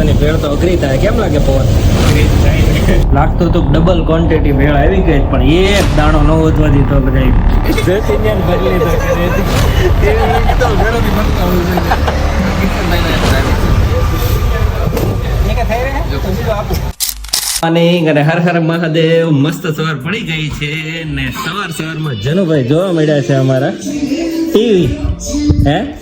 ની ભેળ તો અઘરી થાય. કેમ લાગે પવન? લાગતું તો ડબલ ક્વોન્ટિટી ભેળ આવી ગઈ પણ એક દાણો ન વધવા દીધો બધા અને હર હર મહાદેવ મસ્ત સવાર પડી ગઈ છે ને સવાર સવારમાં જનુભાઈ જોવા મળ્યા છે અમારા. ટીવી. હે?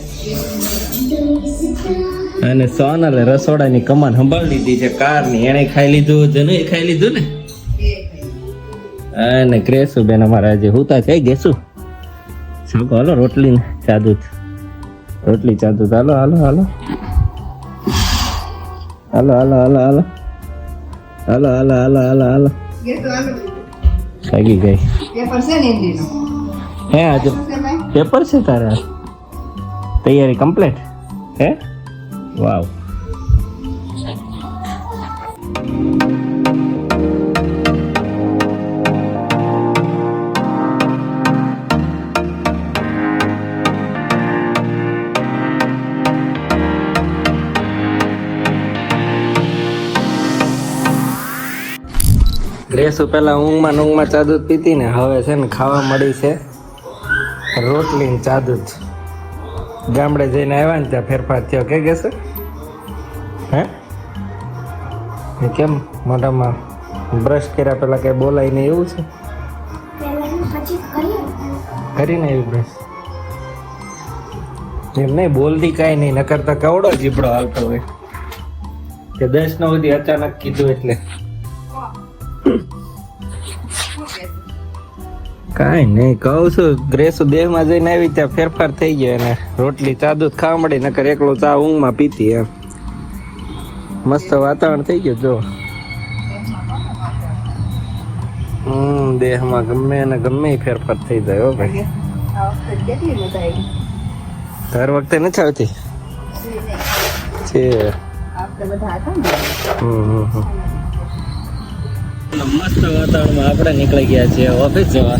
અને સોનલે રસોડાની કમાન સંભાળી લીધી છે. કારની એણે ખાઈ લીધું જનુ ખાઈ લીધું ને? અને ગ્રેસુ બેન અમારા આજે હુતા થઈ ગેસુ. સાગો હાલો, રોટલી ને ચાદુત રોટલી, ચાદુ હાલો હાલો હાલો. હાલો હાલો હાલો હાલો. હાલો હાલો હાલો હાલો હાલો. સાગી ગઈ. હે, આજે પેપર છે તારા? તૈયારી કમ્પ્લીટ? હે? વાવ ગ્રેસો પેલા ઊંઘમાં ઊંઘમાં ચા દૂધ પીતી ને હવે છે ને ખાવા મળી છે રોટલી ને ગામડે જઈને આવ્યા ને ત્યાં ફેરફાર થયો. કે કહેશે હે? કેમ મોઢામાં બ્રશ કર્યા પેલા કઈ બોલાય નહીં એવું છે? કરીને એવું બ્રશ એમ નહીં, બોલતી કાંઈ નહીં નકરતા કવડો જીબડો હાલતો હોય. કે દસ નો સુધી અચાનક કીધું એટલે. કાંઈ નહીં, કહું છું, ગ્રેસુ દેહમાં જઈને આવી, ત્યાં ફેરફાર થઈ ગયો અને રોટલી, ચા, દૂધ ખાવા મળી નકર એકલો ચા ઊંઘમાં પીતી એમ. મસ્ત વાતાવરણ થઈ ગયું, જો. હમ, દેહમાં ગમે ને ગમે ફેરફાર થઈ જાય, હો ભાઈ. દર વખતે નથી આવતી? છે. મસ્ત વાતાવરણમાં આપણે નીકળી ગયા છીએ ઓફિસ જવા.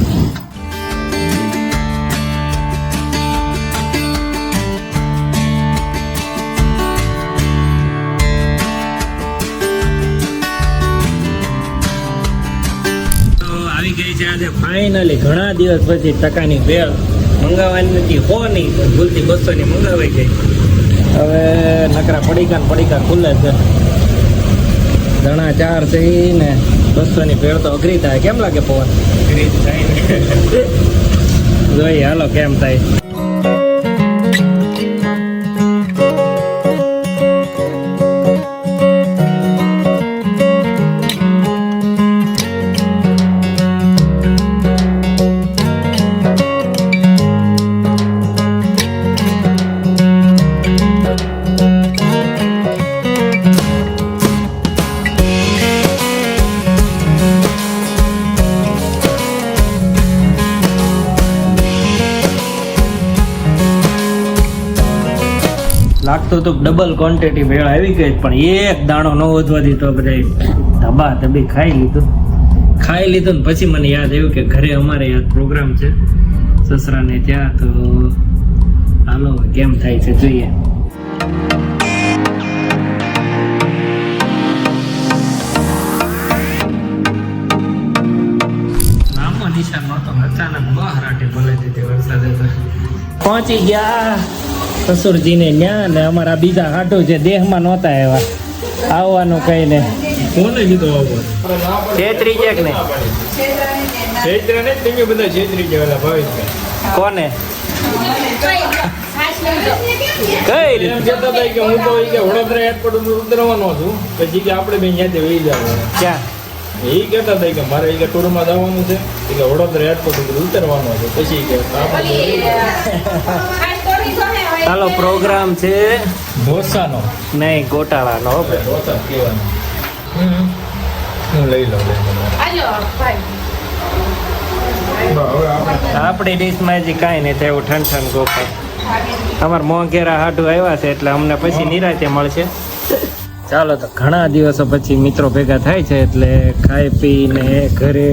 ફાઇનલી ઘણા દિવસ પછી ટકાની ભેળ મંગાવવાની નથી હો નહીં પણ ભૂલથી બસો ની મંગાવાઈ ગઈ. હવે નકરા પડીકા પડીકા ખુલ્લે છે. ઘણા ચાર છે ને બસો ની ભેળ તો અઘરી થાય. કેમ લાગે પવન? જોઈએ હાલો કેમ થાય? લાગતું તો ડબલ ક્વોન્ટિટી ભેળ આવી ગઈ પણ એક દાણો ન વધવા દીધો બધા ધબા ધબી ખાઈ લીધું. ખાઈ લીધું ને પછી મને યાદ આવ્યું કે ઘરે અમારે યાદ પ્રોગ્રામ છે, સસરાને ત્યાં, તો હાલો કેમ થાય છે જોઈએ. પહોંચી ગયા. સસુરજીને ન્યા ને અમારા બીજા હાટુ જે દેહમાં નહોતા એવા આવવાનું કઈ ને. કોને કીધું આવું? છેતરી છે કે નહીં? ચૈત્ર ને તમે બધા ગયેલા ભાવેશભાઈ કોને? કઈ એમ કહેતા હતા કે હું તો કે વડોદરા એરપોર્ટ ઉપર ઉતરવાનો છું. પછી કે આપણે બે ત્યાંથી વહી જવાનું. ક્યાં? એ કહેતા હતા કે મારે ઈ કે ટૂરમાં જવાનું છે. કે વડોદરા એરપોર્ટ ઉપર ઉતરવાનો છે. પછી કે આપણે. હાલો પ્રોગ્રામ છે. ઢોસાનો. નહીં ગોટાળાનો હો ઢોસા હું લઈ લઉં આપણે ડીશમાં હજી કાંઈ નહીં થયું ઠન ઠન ગોપાલ અમાર મોંઘેરા હાડું આવ્યા છે એટલે અમને પછી નિરાતે મળશે. ચાલો તો ઘણા દિવસો પછી મિત્રો ભેગા થાય છે એટલે ખાઈ પીને ઘરે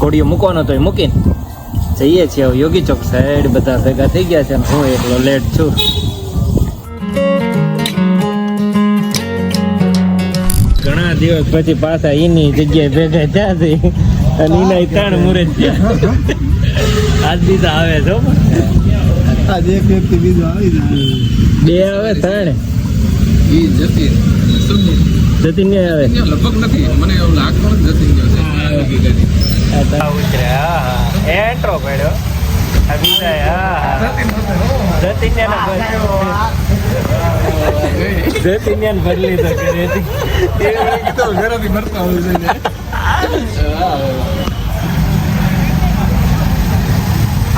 કોડીઓ મૂકવાનો તો એ મૂકીને. જઈએ છીએ. હવે યોગી ચોક સાઈડ બધા ભેગા થઈ ગયા છે હું એકલો લેટ છું. ઘણા દિવસ પછી પાછા એની જગ્યાએ ભેગા થયા છે. અને એના ત્રણ મુરત થયા. આજ બીજા તો આવે છો આજે એક વ્યક્તિ બીજો આવી જાય. બે આવે ત્રણ. ઈ જતી. જતીન ને આવે. લગભગ નથી. મને એવું લાગતું જતીન ગયો છે. એન્ટ્રો પડ્યો આ હા જતીન ને જતીન ને બદલી તો કરી હતી તો ઘરેથી મરતા હોય છે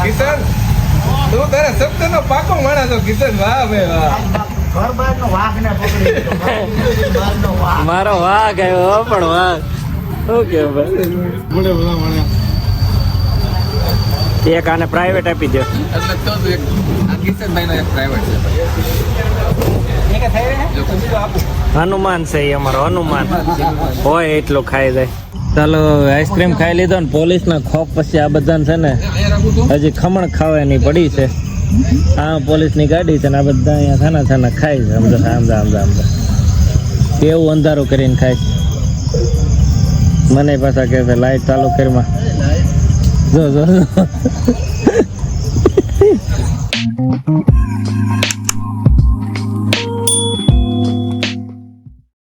કિશન તું તારા શબ્દ નો પાકો માણા છો કિશન. વાહ ભાઈ વાહ. મારો વાઘ આવ્યો પણ વાઘ. શું કે ભાઈ એક આને પ્રાઇવેટ આપી દો હનુમાન છે એ અમારો હનુમાન. હોય એટલું ખાઈ જાય. ચાલો આઈસ્ક્રીમ ખાઈ લીધો ને પોલીસ ના ખોફ પછી આ બધાને છે ને હજી ખમણ ખાવાની પડી છે. આ પોલીસની ગાડી છે ને આ બધા અહીંયા થાના થાના ખાય છે. સમજો સમજા સમજા સમજા કેવું અંધારું કરીને ખાય મને પાછા કે લાઈટ ચાલુ કરીમાં જો જો જો.